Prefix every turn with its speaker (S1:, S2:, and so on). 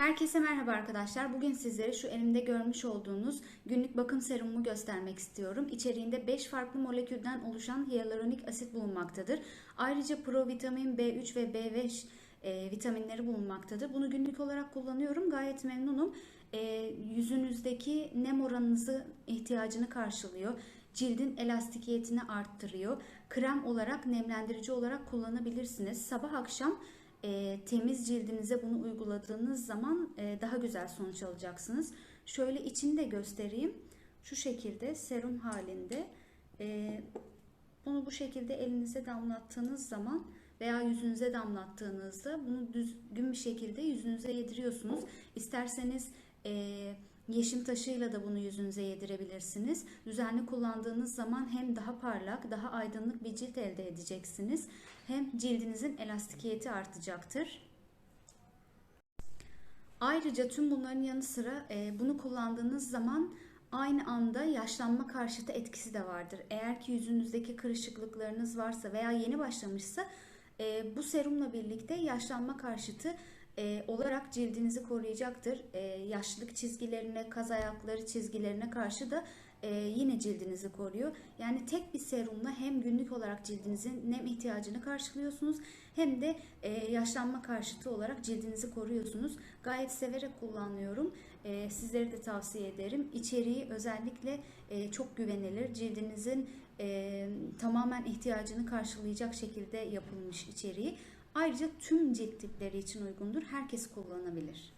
S1: Herkese merhaba arkadaşlar. Bugün sizlere şu elimde görmüş olduğunuz günlük bakım serumumu göstermek istiyorum. İçeriğinde 5 farklı molekülden oluşan hyaluronik asit bulunmaktadır. Ayrıca provitamin B3 ve B5 e, vitaminleri bulunmaktadır. Bunu günlük olarak kullanıyorum. Gayet memnunum. E, yüzünüzdeki nem oranınızı ihtiyacını karşılıyor. Cildin elastikiyetini arttırıyor. Krem olarak nemlendirici olarak kullanabilirsiniz. Sabah akşam e, temiz cildinize bunu uyguladığınız zaman e, daha güzel sonuç alacaksınız. Şöyle içini de göstereyim. Şu şekilde serum halinde e, bunu bu şekilde elinize damlattığınız zaman veya yüzünüze damlattığınızda bunu düzgün bir şekilde yüzünüze yediriyorsunuz. İsterseniz e, yeşim taşıyla da bunu yüzünüze yedirebilirsiniz. Düzenli kullandığınız zaman hem daha parlak, daha aydınlık bir cilt elde edeceksiniz. Hem cildinizin elastikiyeti artacaktır. Ayrıca tüm bunların yanı sıra e, bunu kullandığınız zaman aynı anda yaşlanma karşıtı etkisi de vardır. Eğer ki yüzünüzdeki kırışıklıklarınız varsa veya yeni başlamışsa e, bu serumla birlikte yaşlanma karşıtı e, olarak cildinizi koruyacaktır. E, yaşlılık çizgilerine, kaz ayakları çizgilerine karşı da e, yine cildinizi koruyor. Yani tek bir serumla hem günlük olarak cildinizin nem ihtiyacını karşılıyorsunuz hem de e, yaşlanma karşıtı olarak cildinizi koruyorsunuz. Gayet severek kullanıyorum. E, sizlere de tavsiye ederim. İçeriği özellikle e, çok güvenilir. Cildinizin e, tamamen ihtiyacını karşılayacak şekilde yapılmış içeriği. Ayrıca tüm cilt tipleri için uygundur. Herkes kullanabilir.